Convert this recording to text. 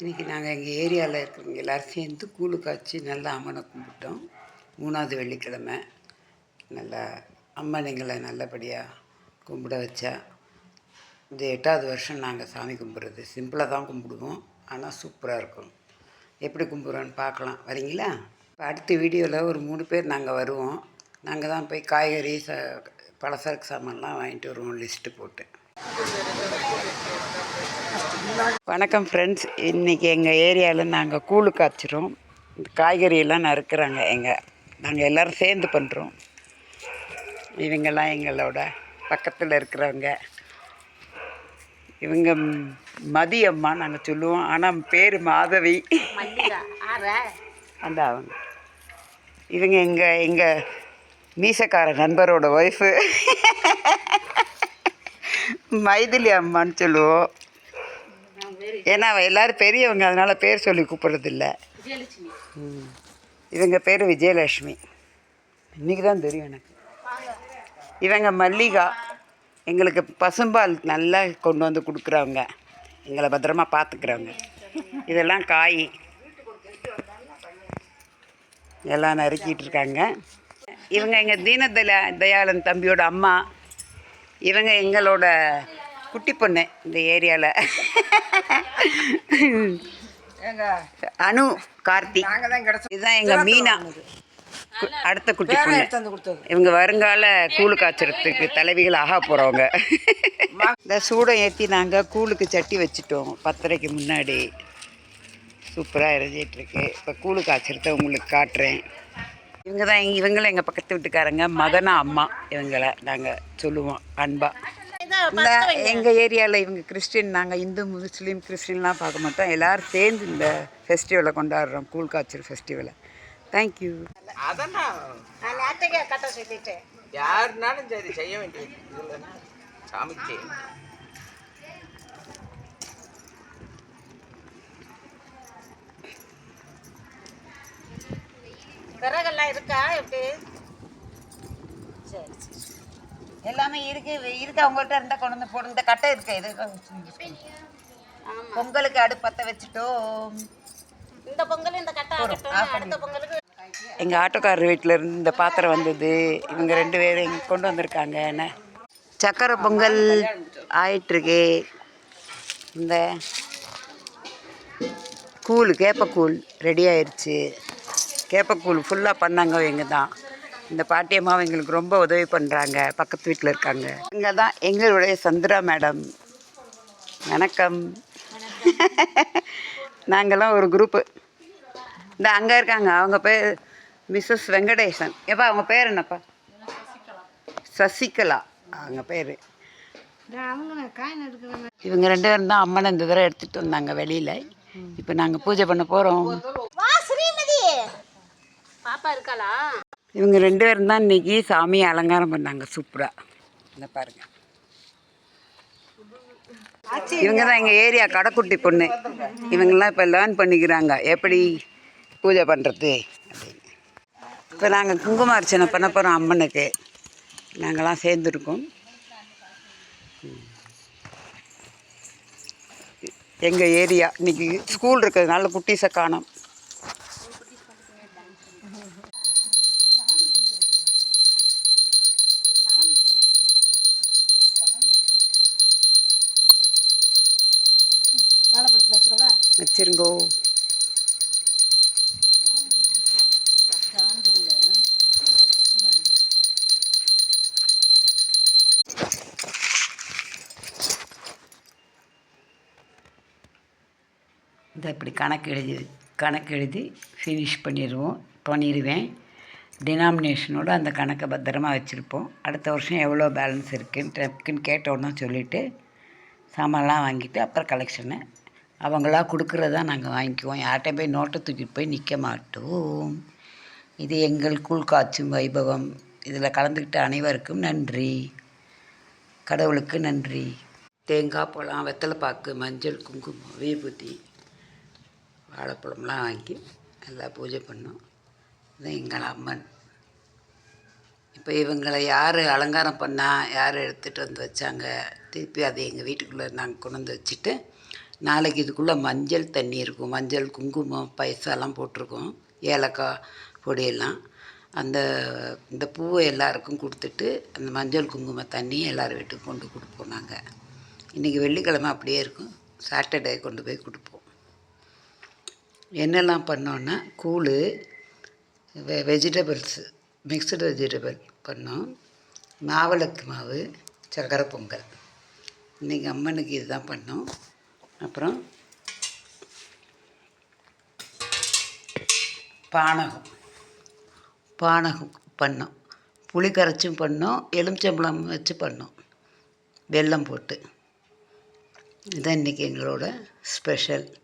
இன்றைக்கி நாங்கள் எங்கள் ஏரியாவில் இருக்கிறவங்க எல்லோரும் சேர்ந்து கூழு காய்ச்சி நல்லா அம்மனை கும்பிட்டோம். மூணாவது வெள்ளிக்கிழமை. நல்லா அம்மனைங்களை நல்லபடியாக கும்பிட வச்சா. இந்த எட்டாவது வருஷம் நாங்கள் சாமி கும்பிட்றது. சிம்பிளாக தான் கும்பிடுவோம். ஆனால் சூப்பராக இருக்கும். எப்படி கும்பிட்றோன்னு பார்க்கலாம். வரீங்களா? இப்போ அடுத்த வீடியோவில் ஒரு மூணு பேர் நாங்கள் வருவோம். நாங்கள் தான் போய் காய்கறி ச பலசரக்கு சாமான்லாம் வாங்கிட்டு வருவோம் லிஸ்ட்டு போட்டு. வணக்கம் ஃப்ரெண்ட்ஸ் இன்றைக்கி எங்கள் ஏரியாவில் நாங்கள் கூழு காய்ச்சிரும் இந்த காய்கறியெல்லாம் நறுக்கிறாங்க. எங்கள் நாங்கள் எல்லோரும் சேர்ந்து பண்ணுறோம் இவங்கெல்லாம் எங்களோட பக்கத்தில் இருக்கிறவங்க. இவங்க மதியம்மா நாங்கள் சொல்லுவோம். ஆனால் பேர் மாதவி. அந்த அவங்க. இவங்க எங்கள் எங்கள் மீசக்கார நண்பரோட ஒய்ஃபு மைதிலி அம்மான்னு சொல்லுவோம். ஏன்னா அவ எல்லாரும் பெரியவங்க அதனால பேர் சொல்லி கூப்பிட்றதில்ல. இவங்க பேர் விஜயலட்சுமி. இன்னைக்கு தான் தெரியும் எனக்கு. இவங்க மல்லிகா எங்களுக்கு பசும்பால் நல்லா கொண்டு வந்து கொடுக்குறவங்க. எங்களை பத்திரமா பார்த்துக்கிறவங்க இதெல்லாம் காய். எல்லாம் நறுக்கிட்டு இருக்காங்க. இவங்க எங்கள் தீனதல தயாளன் தம்பியோட அம்மா. இவங்க எங்களோட குட்டி பொண்ணு இந்த ஏரியாவில் அனு கார்த்தி. இதுதான் எங்கள் மீனா. அடுத்த குட்டி பொண்ணு. இவங்க வருங்கால கூழு காய்ச்சறதுக்கு தலைவிகள் ஆக போகிறவங்க இந்த சூடம் ஏற்றி நாங்கள் கூழுக்கு சட்டி வச்சுட்டோம் பத்தரைக்கு முன்னாடி. சூப்பராக எரிஞ்சிட்ருக்கு. இப்போ கூழு காய்ச்சறத உங்களுக்கு காட்டுறேன். இவங்க தான் இவங்களும் எங்கள் பக்கத்து வீட்டுக்காரங்க மதனா அம்மா இவங்களை நாங்கள் சொல்லுவோம் அன்பா. இந்த எங்கள் ஏரியாவில் இவங்க கிறிஸ்டின் நாங்கள் இந்து முஸ்லீம் கிறிஸ்டின்லாம் பார்க்க மாட்டோம் எல்லோரும் சேர்ந்து இந்த ஃபெஸ்டிவலை கொண்டாடுறோம் கூழ் காய்ச்சல் ஃபெஸ்டிவலை தேங்க்யூ அதெல்லாம் யாருனாலும் சரி செய்ய வேண்டியது? சாமிக்கு. விறகெல்லாம் இருக்கா? எப்படி? சரி சரி. எல்லாமே இருக்கு. இருக்கு அவங்கள்ட்ட இருந்தா கொண்டு வந்து போடு. இந்த கட்டை இருக்கு. இது பொங்கலுக்கு அடுப்பு பற்ற வச்சுட்டோம். இந்த பொங்கல் இந்த கட்டை அடுத்த பொங்கலுக்கு எங்கள் ஆட்டோக்காரர் வீட்டில் இருந்து இந்த பாத்திரம் வந்தது. இவங்க ரெண்டு பேரும் இங்கே கொண்டு வந்திருக்காங்க. என்ன? சக்கரை பொங்கல் ஆயிட்டுருக்கு. இந்த கூழ் கேப்பக்கூழ் ரெடி ஆயிடுச்சு கேப்பக்கூழ் ஃபுல்லாக பண்ணாங்க இவங்க தான். இந்த பாட்டியம்மாவும் எங்களுக்கு ரொம்ப உதவி பண்ணுறாங்க பக்கத்து வீட்டில் இருக்காங்க. இங்கே தான் எங்களுடைய சந்திரா மேடம். வணக்கம். நாங்கள்லாம் ஒரு குரூப்பு இந்த அங்கே இருக்காங்க. அவங்க பேர் மிஸ்ஸஸ் வெங்கடேசன். எப்பா அவங்க பேர் என்னப்பா? சசிகலா. அவங்க பேர். இவங்க ரெண்டு பேரும் தான் அம்மனை இந்த தடவை எடுத்துகிட்டு வந்தாங்க வெளியில். இப்போ நாங்கள் பூஜை பண்ண போகிறோம் வா ஸ்ரீமதி. பாப்பா இருக்காளா? இவங்க ரெண்டு பேரும் தான் இன்றைக்கி சாமியை அலங்காரம் பண்ணாங்க சூப்பராக இந்த பாருங்க. இவங்க தான் எங்கள் ஏரியா கடைக்குட்டி பொண்ணு. இவங்கெல்லாம் இப்போ லேர்ன் பண்ணிக்கிறாங்க. எப்படி பூஜை பண்ணுறது அப்படின்னு இப்போ நாங்கள் குங்கும அர்ச்சனை பண்ண போகிறோம் அம்மனுக்கு. நாங்களாம் சேர்ந்துருக்கோம். எங்கள் ஏரியா இன்னைக்கு ஸ்கூல் இருக்கிறதுனால குட்டீஸை காணோம். வச்சிருங்கோ. இதை இப்படி கணக்கு எழுதி கணக்கு எழுதி ஃபினிஷ் பண்ணிடுவோம் பண்ணிடுவேன். டினாமினேஷனோட அந்த கணக்கை பத்திரமா வச்சுருப்போம். அடுத்த வருஷம் எவ்வளோ பேலன்ஸ் இருக்குன்னு டக்குன்னு உடனே சொல்லிவிட்டு சாமான்லாம் வாங்கிட்டு அப்புறம் கலெக்ஷனை அவங்களா கொடுக்குறதா நாங்கள் வாங்கிக்குவோம். யார்கிட்ட போய் நோட்டை தூக்கிட்டு போய் நிற்க மாட்டோம். இது எங்கள் கூழ் காய்ச்சும் வைபவம். இதில் கலந்துக்கிட்ட அனைவருக்கும் நன்றி. கடவுளுக்கு நன்றி. தேங்காய் பழம் வெத்தலைப்பாக்கு மஞ்சள் குங்குமம் விபூதி வாழைப்பழம்லாம் வாங்கி நல்லா பூஜை பண்ணோம். இது எங்கள் அம்மன். இப்போ இவங்களை யார் அலங்காரம் பண்ணால் யார் எடுத்துகிட்டு வந்து வச்சாங்க திருப்பி அதை எங்கள் வீட்டுக்குள்ளே நாங்கள் கொண்டு வந்து வச்சுட்டு நாளைக்கு இதுக்குள்ளே மஞ்சள் தண்ணி இருக்கும். மஞ்சள் குங்குமம் பைசாலாம் போட்டிருக்கோம். ஏலக்காய் பொடியெல்லாம். அந்த இந்த பூவை எல்லாருக்கும் கொடுத்துட்டு அந்த மஞ்சள் குங்கும தண்ணி எல்லார் வீட்டுக்கும் கொண்டு கொடுப்போம் நாங்கள் இன்றைக்கி வெள்ளிக்கிழமை அப்படியே இருக்கும். சாட்டர்டே கொண்டு போய் கொடுப்போம். என்னெல்லாம் பண்ணோன்னா கூழ் வெ வெஜிடபிள்ஸு மிக்சடு வெஜிடபிள் பண்ணோம். மாவிளக்கு மாவு சக்கரை பொங்கல். இன்றைக்கி அம்மனுக்கு இதுதான் பண்ணோம். அப்புறம் பானகம். பானகம் பண்ணோம். புளி கரைச்சும் பண்ணோம். எலுமிச்சம்பழம் வச்சு பண்ணோம். வெல்லம் போட்டு. இதான் இன்றைக்கி எங்களோட ஸ்பெஷல்.